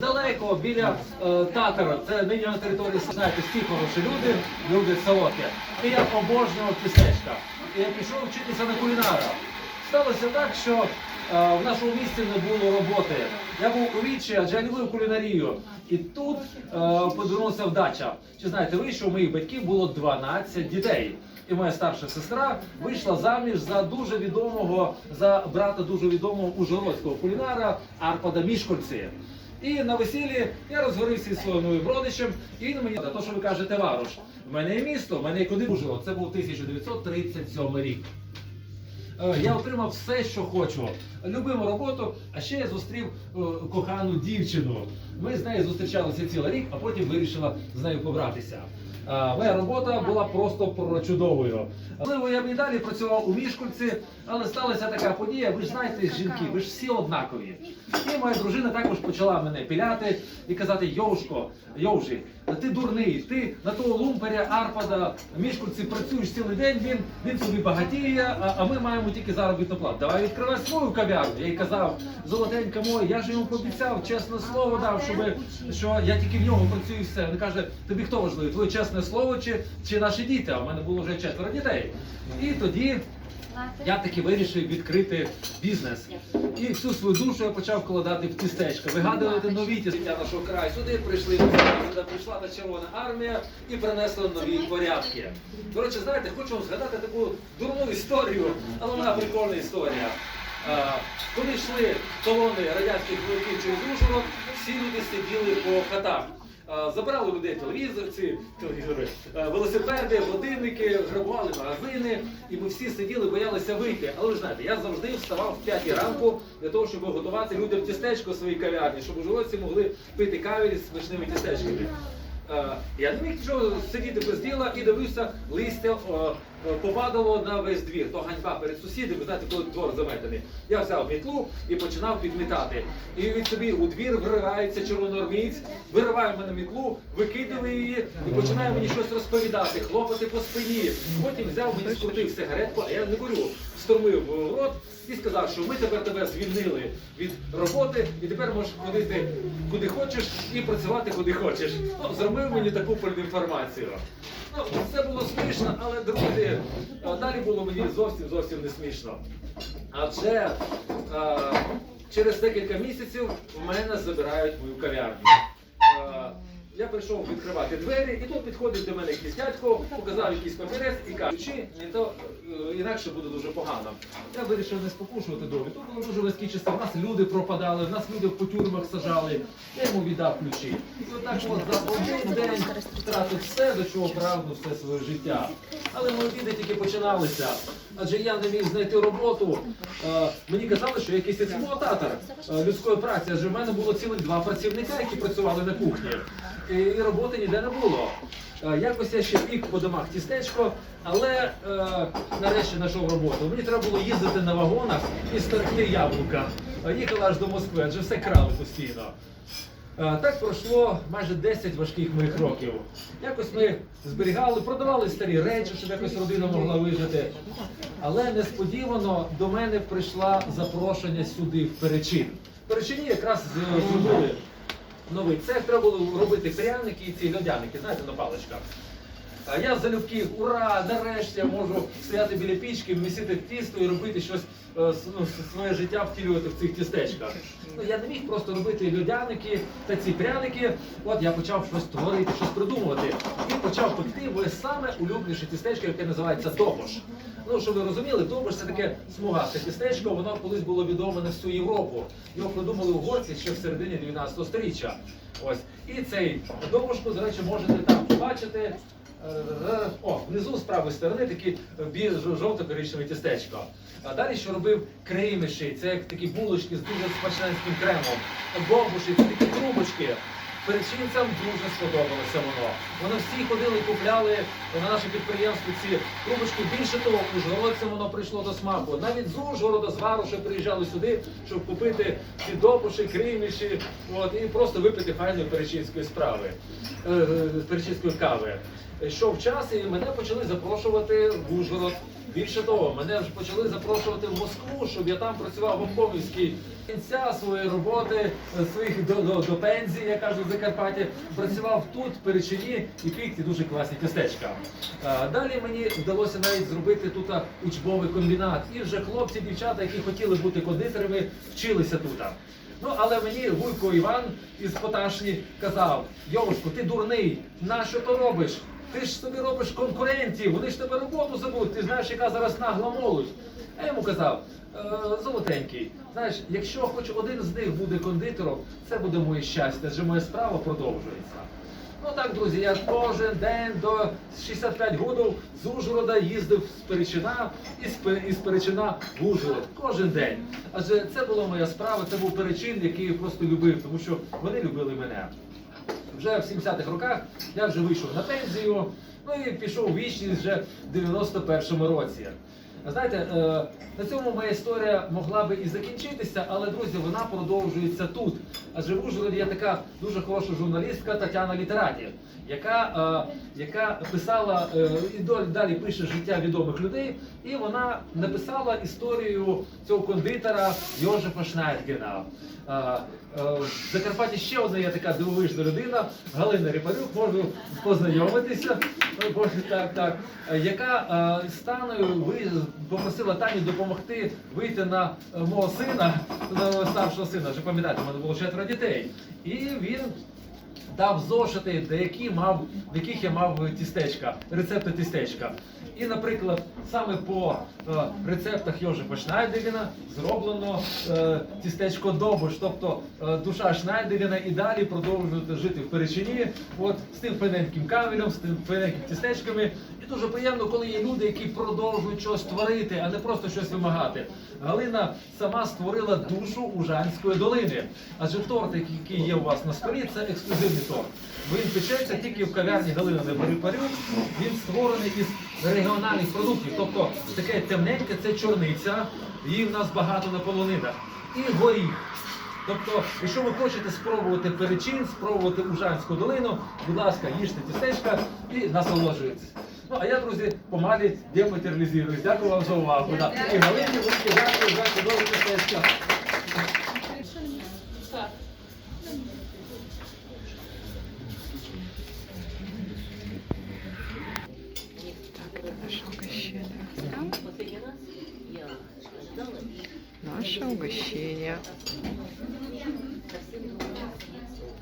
Далеко біля е, татара, це нині на території знаєте, всі хороші люди, люди солодкі. І я обожнював тістечка. І я пішов вчитися на кулінара. Сталося так, що е, в нашому місті не було роботи. Я був у вічі, адже я любив кулінарію. І тут е, подвернувся вдача. Чи знаєте ви, що у моїх батьків було 12 дітей? І моя старша сестра вийшла заміж за дуже відомого, за брата дуже відомого ужгородського кулінара Арпада Мішкольці. І на весіллі я розгорився зі своїм родичем, і він мені те, що ви кажете, Варуш, в мене є місто, в мене куди Ужгород. Це був 1937 рік. Е, Я отримав все, що хочу. Любиму роботу, а ще я зустрів е, кохану дівчину. Ми з нею зустрічалися цілий рік, а потім вирішила з нею побратися. Е, Моя робота була просто прочудовою. Можливо, я б і далі працював у мішкульці, але сталася така подія. Ви ж знаєте, жінки, ви ж всі однакові. І моя дружина також почала мене піляти і казати: Йовшко, Йовжик, ти дурний, ти на того лумперя Арпада мішкульці працюєш цілий день. Він він собі багатіє, а, а ми маємо тільки заробітну плату. Давай відкривай свою кав'ярню. Я їй казав, золотенька моя, я ж йому пообіцяв, чесне слово дав, щоб що я тільки в нього працюю і все. Він каже, тобі хто важливий? Твоє чесне слово чи, чи наші діти? А в мене було вже четверо дітей. І тоді я таки вирішив відкрити бізнес. І всю свою душу я почав вкладати в тістечка, вигадувати нові тістечка нашого краю. Сюди прийшли, сюди прийшла та Червона армія і принесла нові порядки. До речі, знаєте, хочу вам згадати таку дурну історію, але вона прикольна історія. Коли йшли колони радянських вояків через Ужгород, всі люди сиділи по хатах. А, Забирали людей телевізор, ці телевізори, велосипеди, годинники, грабували магазини, і ми всі сиділи, боялися вийти. Але ви знаєте, я завжди вставав в 5 ранку для того, щоб готувати людям тістечко в своїй кав'ярні, щоб ужгородці могли пити каві з смачними тістечками. Я не міг нічого сидіти без діла і дивився, листя попадало на весь двір. То ганьба перед сусідами, знаєте, коли двор заметений. Я взяв мітлу і починав підмітати. І від собі у двір виривається червоноармієць, вириває мене мітлу, викидує її і починає мені щось розповідати, хлопати по спині. Потім взяв мені скрутив сигаретку, а я не курю, встромив в рот і сказав, що ми тепер тебе звільнили від роботи, і тепер можеш ходити куди хочеш і працювати куди хочеш. Ну, зробив мені таку інформацію. Ну, це було смішно, але друзі, далі було мені зовсім зовсім не смішно. Адже а, через декілька місяців в мене забирають мою кав'ярню. Я прийшов відкривати двері, і тут підходить до мене якийсь дядько, показав якийсь папірець і каже, не то е, інакше буде дуже погано. Я вирішив не спокушувати долю. Тут було дуже важкі часи. У нас люди пропадали, в нас люди по тюрмах сажали. Я йому віддав ключі. І отак от за один день втратив все, до чого прагнув все своє життя. Але мої біди тільки починалися. Адже я не міг знайти роботу. Е, Мені казали, що я якийсь експлуататор е, людської праці, адже в мене було цілих два працівника, які працювали на кухні. І, роботи ніде не було. Е, Якось я ще пік по домах тістечко, але е, нарешті знайшов роботу. Мені треба було їздити на вагонах і стерти яблука. Е, Їхала аж до Москви, адже все крали постійно. Е, Так пройшло майже 10 важких моїх років. Якось ми зберігали, продавали старі речі, щоб якось родина могла вижити. Але несподівано до мене прийшла запрошення сюди в Перечин. В Перечині якраз зробили новий Це треба було робити пряники і ці льодяники, знаєте, на паличках. А я залюбки, ура, нарешті можу стояти біля пічки, місити тісто і робити щось, е, ну, своє життя втілювати в цих тістечках. Ну, я не міг просто робити льодяники та ці пряники. От я почав щось творити, щось придумувати. І почав пекти моє саме улюбленіше тістечко, яке називається добош. Ну, щоб ви розуміли, добош це таке смугасте тістечко, воно колись було відоме на всю Європу. Його придумали угорці ще в середині 19 століття. Ось. І цей добушку, до речі, можете там побачити. Е, О, внизу з правої сторони такі біле жовто-коричневе тістечко. А далі що робив креймиші, це як такі булочки з дуже смачненським кремом. Бобуші, це такі трубочки. Перечинцям дуже сподобалося воно. Вони всі ходили купляли на наше підприємство ці трубочки. Більше того, ужгородцям воно прийшло до смаку. Навіть з Ужгорода, з Варуша приїжджали сюди, щоб купити ці допуші, криміші, от, і просто випити файної перечинської справи, е, е, перечинської кави. Йшов час, і мене почали запрошувати в Ужгород. Більше того, мене вже почали запрошувати в Москву, щоб я там працював в Обковівській. Кінця своєї роботи, е, своїх до, до, до пенсії, я кажу, в Закарпатті, працював тут, в Перечині і пік ці дуже класні тістечка. Е, Далі мені вдалося навіть зробити тут учбовий комбінат. І вже хлопці, дівчата, які хотіли бути кондитерами, вчилися тут. Ну, але мені Вуйко Іван із Поташні казав: Йовушку, ти дурний, нащо то робиш? Ти ж собі робиш конкурентів, вони ж тебе роботу забудуть, ти знаєш, яка зараз нагла молодь. А я йому казав, «Е, золотенький, знаєш, якщо хоч один з них буде кондитером, це буде моє щастя, адже моя справа продовжується. Ну так, друзі, я кожен день до 65 годів з Ужгорода їздив з Перечина і з, Перечина в Ужгород. Кожен день. Адже це була моя справа, це був перечин, який я просто любив, тому що вони любили мене. Вже в 70-х роках я вже вийшов на пенсію, ну і пішов у вічність вже в 91-му році. Знаєте, е, на цьому моя історія могла би і закінчитися, але друзі, вона продовжується тут. Адже в Ужгороді є така дуже хороша журналістка Тетяна Літераті, яка, е, яка писала е, і далі, пише життя відомих людей, і вона написала історію цього кондитера Йожефа Шнайдгена. Е, В Закарпатті ще одна є така дивовижна людина, Галина Ріпарюк, можу познайомитися, Боже, так, так, е, яка е, з Таною попросила Тані допомогти вийти на мого сина, на старшого сина, вже пам'ятаєте, у мене було четверо дітей. І він дав зошити, де які мав, в яких я мав тістечка, рецепти тістечка. І, наприклад, саме по е, рецептах Йожефа Шнайдеріна зроблено е, тістечко Добуш, тобто е, душа Шнайдеріна і далі продовжує жити в Перечині, от з тим фененьким камелем, з тим фененьким тістечками. І дуже приємно, коли є люди, які продовжують щось творити, а не просто щось вимагати. Галина сама створила душу Ужанської долини. Адже торт, який є у вас на столі, це ексклюзивний торт. Він печеться тільки в кав'ярні Галина Парю. Він створений із регіональних продуктів. Тобто таке темненьке це чорниця, її в нас багато на полонинах. І горіх. Тобто, якщо ви хочете спробувати перечин, спробувати Ужанську долину, будь ласка, їжте тістечка і насолоджуйтесь. Ну а я, друзі, помалі дематеріалізуюсь. Дякую вам за увагу. І Галині дякую за чудове тістечка. Я